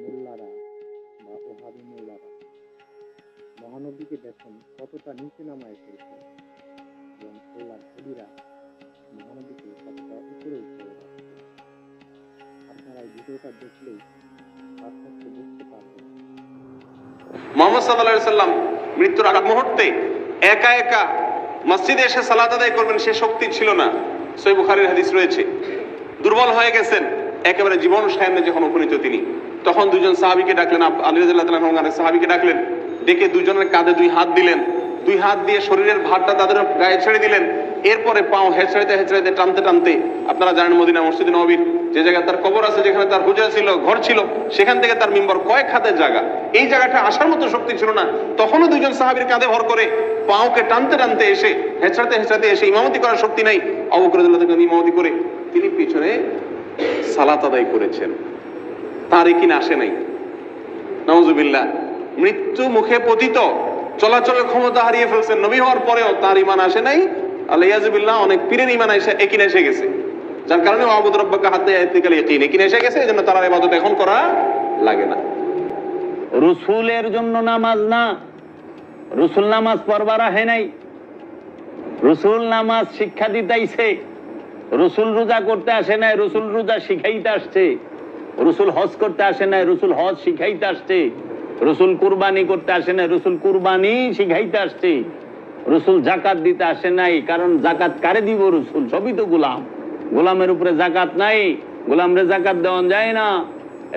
মোল্লারা বা ওহাবি মোল্লারা মহানবীকে দেখুন কতটা নিচে নামায় ফেলছে এবং আল্লাহর হলিরা মহানবীকে কতটা উপরে রাখছে আপনারা এই ভিডিওটা দেখলেই মোহাম্মদ সাল্লাহ সাল্লাম মৃত্যুর আগ মুহূর্তে একা একা মসজিদে এসে সালাত আদায় করবেন সে শক্তি ছিল না। সই বুখারির হাদিস রয়েছে। দুর্বল হয়ে গেছেন, একেবারে জীবন সায়নে যখন উপনীত তিনি। তখন দুজন সাহাবিকে ডাকলেন আলী রাদিয়াল্লাহু তাআলা সাহাবিকে ডাকলেন, ডেকে দুজনের কাঁধে দুই হাত দিলেন। দুই হাত দিয়ে শরীরের ভারটা তাদের গায়ে ছেড়ে দিলেন। এরপরে পাও হেঁচড়াইতে হেঁচড়াইতে টানতে টানতে, আপনারা জানেন মদিনা মসজিদ নবীর, যে জায়গায় তার কবর আছে, যেখানে তার হুজরা ছিল, ঘর ছিল, সেখান থেকে তার মিম্বর কয়েক হাতের জায়গা। এই জায়গাটা আসার মতো শক্তি ছিল না। তখনও দুজন সাহাবীর কাঁধে ভর করে পাওকে টানতে টানতে এসে, হেঁচড়াতে হেঁচড়াতে এসে ইমামতি করার শক্তি নাই। অবকরদুল্লাহ থেকে ইমামতি করে তিনি পিছনে সালাত আদায় করেছেন। তার কিনা আসে নাই। নওজুবিল্লাহ মৃত্যু মুখে পতিত, চলাচলের ক্ষমতা হারিয়ে ফেলছেন নবী হওয়ার পরেও তার ইমান আসে নাই। আল্লাহ অনেক পীরের ইমান এসে গেছে। যার কারণে রব্বাকে এসে গেছে, এজন্য তার ইবাদত এখন করা লাগে না। রসুলের জন্য নামাজ না। রসুল নামাজ পড়বার নাই। রসুল নামাজ শিক্ষা দিতেইছে। রসুল রোজা করতে আসে নাই, রসুল রোজা শিখাইতে আসছে। রসুল হজ করতে আসে নাই, রসুল হজ শিখাইতে আসছে। রসুল কুরবানি করতে আসে নাই, রসুল কুরবানি শিখাইতে আসছে। রসুল জাকাত দিতে আসে নাই, কারণ জাকাত কারে দিব রসুল? সবই তো গোলাম। গোলামের উপরে জাকাত নাই, গোলামরে জাকাত দেওয়া যায় না।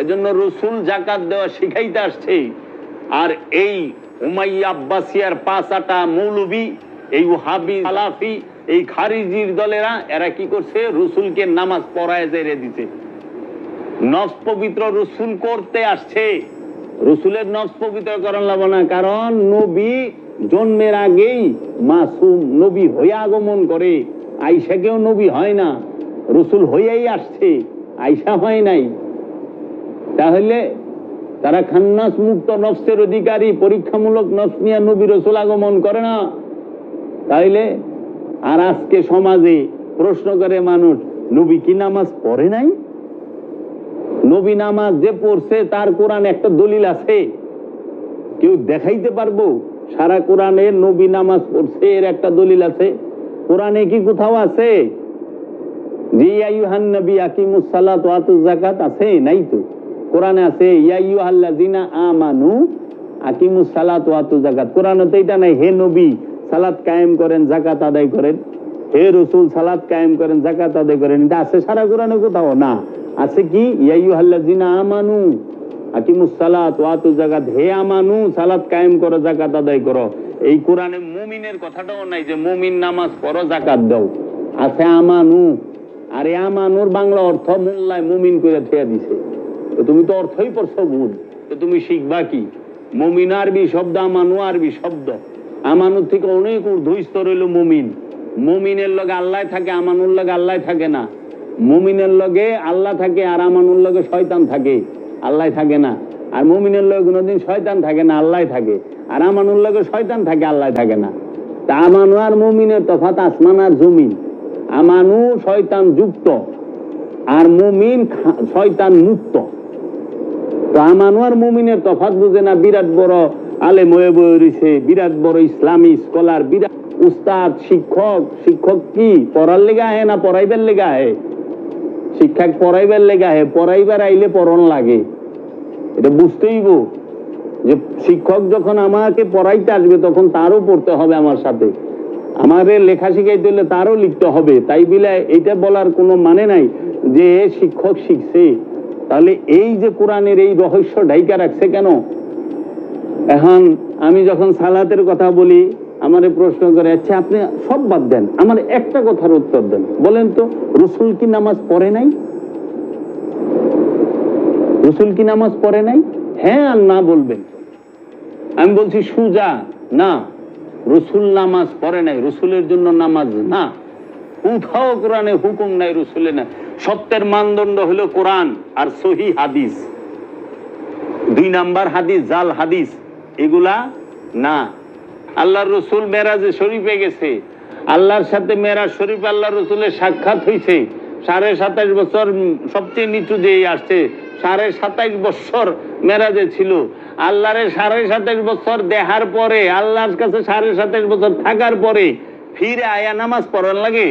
এজন্য রসুল জাকাত দেওয়া শিখাইতে আসছে। আর এই উমাইয়া আব্বাসিয়ার পাঁচ আটা মৌলবি, এই ওহাবি, সালাফি, এই খারিজির দলেরা, এরা কি করছে? রসুলকে নামাজ পড়ায় জেরে দিছে। নফস পবিত্র রসুল করতে আসছে। রসুলের নফস পবিত্র করার লাভ না, কারণ নবী জন্মের আগেই মাসুম নবী হয়ে আগমন করে। আইসাকেও নবী হয় না, রসুল হইয়াই আসছে আইসা হয় নাই। তাহলে তারা খান্নাস মুক্ত নফসের অধিকারী, পরীক্ষামূলক নফস নিয়ে নবী রসুল আগমন করে না। তাইলে আর আজকে সমাজে প্রশ্ন করে মানুষ, নবী কি নামাজ পড়ে নাই? নবী নামাজ যে পড়ছে, তার কোরআন একটা দলিল আছে। কেউ দেখাইতে পারব? সারা কোরআনে নবী নামাজ পড়ছে, এর একটা দলিল আছে। কোরআনে কি কোথাও আছে? নবী সালাত যাকাত আছে? নাই তো। কোরআনে আছে আমানু যাকাত। কোরআনে তো এটা নাই, হে নবী, সালাত কায়েম করেন, যাকাত আদায় করেন। হে রাসূল, সালাত কায়েম করেন, যাকাত আদায় করেন। এটা আছে সারা কোরআনে কোথাও? না। আছে কি? ইয়াইয়ুহাল্লাযিনা আমানু। আকিমুস সালাত ওয়া আতুজ যাকাত। হে আমানু সালাত কায়েম করো, যাকাত আদায় করো। এই কোরআনে মুমিনের কথাটাও নাই যে মুমিন নামাজ পড়ো, যাকাত দাও। আছে আমানু আরে আমানুর বাংলা অর্থ মোল্লায় মুমিন করে ঠেয়া দিছে। তো তুমি তো অর্থই পড়ছো ভুল। তো তুমি শিখবা কি? মুমিন আরবি শব্দ আমানু আরবি শব্দ। আমানুর থেকে অনেক ঊর্ধ্ব স্তর হইল মুমিন। মুমিনের লগে আল্লাহ থাকে আমানুর লগে আল্লাহ থাকে না। মুমিনের লগে আল্লাহ থাকে আর আমানুর লগে শয়তান থাকে। আল্লাহ থাকে না। আর মুমিনের লগে কোনোদিন শয়তান থাকে না, আল্লাহ থাকে। আর আমানুর লগে শয়তান থাকে, আল্লাহ থাকে না। তা আমানু আর মুমিনের তফাত আসমান আর জমিন। আমানু শয়তান যুক্ত, আর মুমিন শয়তান মুক্ত। তো আমানু আর মুমিনের তফাৎ বুঝে না, বিরাট বড় আলেম হয়ে বয়ে বিরাট বড় ইসলামী স্কলার, বিরাট উস্তাদ, শিক্ষক শিক্ষক কি? পড়ার লেগে আহে না, পড়াইবার লেগে আহে? শিক্ষক পড়াইবার লেগে আহে পড়াইবার আইলে পড়ন লাগে। এটা বুঝতেইব যে শিক্ষক যখন আমাকে পড়াইতে আসবে তখন তারও পড়তে হবে আমার সাথে। আমাদের লেখা শিখাইতে হলে তারও লিখতে হবে। তাই বিলে এটা বলার কোনো মানে নাই যে শিক্ষক শিখছে। তাহলে এই যে কোরআনের এই রহস্য ঢাইকা রাখছে কেন? এখন আমি যখন সালাতের কথা বলি আমারে প্রশ্ন করে আচ্ছা আপনি সব বাদ দেন, আমার একটা কথার উত্তর দেন। বলেন তো, রসুল কি নামাজ পড়ে নাই? রসুল কি নামাজ পড়ে নাই? হ্যাঁ আর না বলবেন। আমি বলছি, সুজা, না। রসুল নামাজ পড়ে নাই, রসুলের জন্য নামাজ না। কোথাও কোরআনে, হুকুম নাই রসুলে না। সত্যের মানদণ্ড হলো কোরআন আর সহি হাদিস। দুই নাম্বার হাদিস, জাল হাদিস, এগুলা না। আল্লাহর রসুল মেরাজে শরীফে গেছে। আল্লাহর সাথে মেরাজ শরীফ আল্লাহ রসুলের সাক্ষাৎ হয়েছে সাড়ে সাতাইশ বছর সবচেয়ে নিচু যেই আসছে। সাড়ে সাতাইশ বছর মেরাজে ছিল। আল্লাহরে সাড়ে সাতাইশ বছর দেখার পরে, আল্লাহর কাছে সাড়ে সাতাইশ বছর থাকার পরে ফিরে আয়া নামাজ পড়ার লাগে।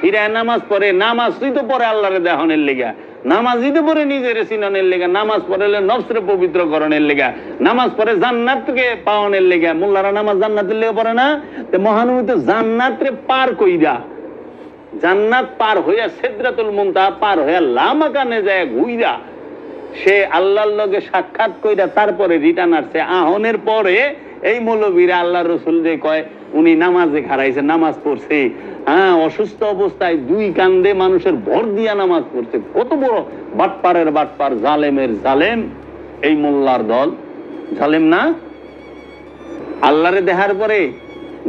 ফিরে আয়া নামাজ পড়ে নামাজই তো পরে আল্লাহরে দেখানোর লেগা। নামাজই তো পরে নিজের সিনানের লেগা, নামাজ পড়লে নফসরে পবিত্র করণের লেগা, নামাজ পড়ে জান্নাতকে পাওয়ানোর লেগা। মোল্লারা নামাজ জান্নাতের লেগে পড়ে না? তো মহানবী তো জান্নাতরে পার কইরা, জান্নাত পার হইয়া সেদ্রাতুল মুনতাহা পার হইয়া লামাকানে যায় ঘুইরা, সে আল্লাহর লগে সাক্ষাৎ কইরা তারপরে রিটার্ন আসছে আহনের পরে এই মৌলবীরা আল্লাহ রসুল যে কয় উনি নামাজে খারাইছে নামাজ পড়ছে। হ্যাঁ অসুস্থ অবস্থায় দুই কান্দে মানুষের ভর দিয়া নামাজ পড়ছে। কত বড় বাটপারের বাটপার, জালেমের জালেম। এই মোল্লার দল। জালেম না? আল্লাহরে দেখার পরে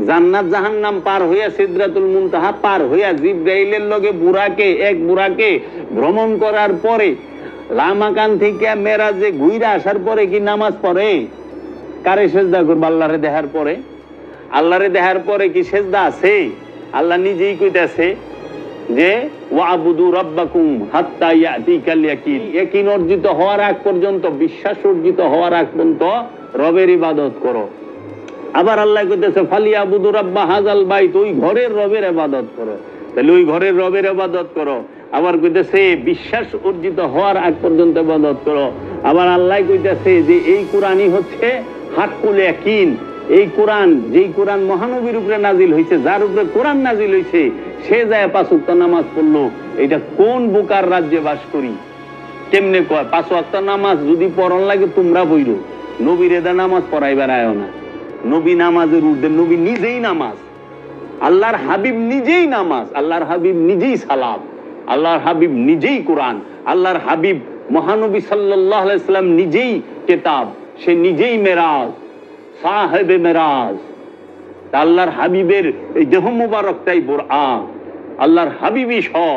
জান্নাত জাহান্নাম পার হইয়া সিদ্রাতুল মুনতাহা পার হইয়া জিব্রাইলের লগে বুড়াকে এক বুড়াকে ভ্রমণ করার পরে লামাকান থেকে মেরাজে ঘুইরা আসার পরে কি নামাজ পড়ে? কারে সেজদা করব আল্লাহরে দেখার পরে? আল্লাহরে দেখার পরে কি সেজদা আছে? আল্লাহ নিজেই কইতাছে যে, ওয়াবুদু রাব্বাকুম হাত্তা ইয়াতিকাল ইয়াকিন। ইয়াকিন অর্জিত হওয়ার আগ পর্যন্ত, বিশ্বাস অর্জিত হওয়ার আগ পর্যন্ত রবের ইবাদত করো। আবার আল্লাহ কইতেছে ফালিয়া বুদু রাব্বা হাজাল বাইত। ওই ঘরের রবের ইবাদত করো। তাহলে ওই ঘরের রবের ইবাদত করো। আবার কইতেছে, বিশ্বাস অর্জিত হওয়ার আগ পর্যন্ত ইবাদত করো। আবার আল্লাহ কইতেছে যে, এই কোরআনই হচ্ছে হাক্কুল ইয়াকিন। এই কোরআন, যেই কোরআন মহানবীর উপরে নাজিল হয়েছে যার উপরে কোরআন নাজিল হয়েছে সে যায় পাঁচ ওয়াক্ত নামাজ পড়ল এটা কোন বোকার রাজ্যে বাস করি? কেমনে কয়, পাঁচ ওয়াক্ত নামাজ যদি পড়ন লাগে তোমরা বইরো নবীর এদা নামাজ পড়াইবার আয় না। নবী নামাজের ঊর্ধ্বে, নবী নিজেই নামাজ। আল্লাহর হাবিব নিজেই নামাজ, আল্লাহর হাবিব নিজেই সালাম আল্লাহর হাবিব নিজেই কোরআন, আল্লাহর হাবিব মহানবী সাল্লাহ ইসলাম নিজেই কেতাব, সে নিজেই মেরাজ। সাহেবে মেরাজ। আল্লাহর হাবিবের এই দেহ মুবারকটাই বোরআন। আল্লাহর হাবিবই সব